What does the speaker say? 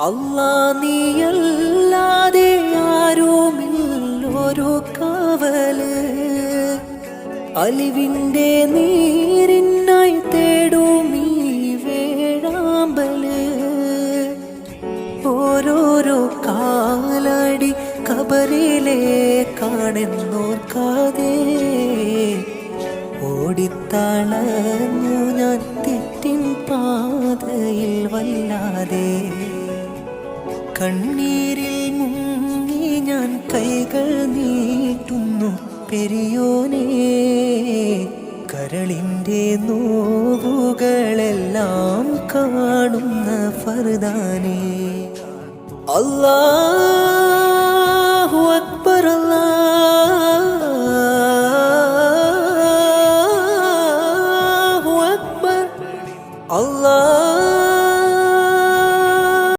അല്ലാ നീയല്ലാതെ ആരുമില്ലൊരു കാവൽ. അലിവിന്റെ നീരിനായി തേടും ഈ വേഴാമ്പൽ. ഓരോരോ കാലടി കബറിലെ കാണുന്നോർക്കാതെ ഓടിത്തളഞ്ഞു ഞാൻ തെറ്റിൻ പാതയിൽ വല്ലാതെ. കണ്ണീരിൽ മുങ്ങി ഞാൻ കൈകൾ നീട്ടുന്നു. പെരിയോനെ കരളിന്റെ നോവുകളെല്ലാം കാണുന്ന ഫർദാനെ. അല്ലാഹു അക്ബർ അല്ലാഹു അക്ബർ. അല്ലാഹ്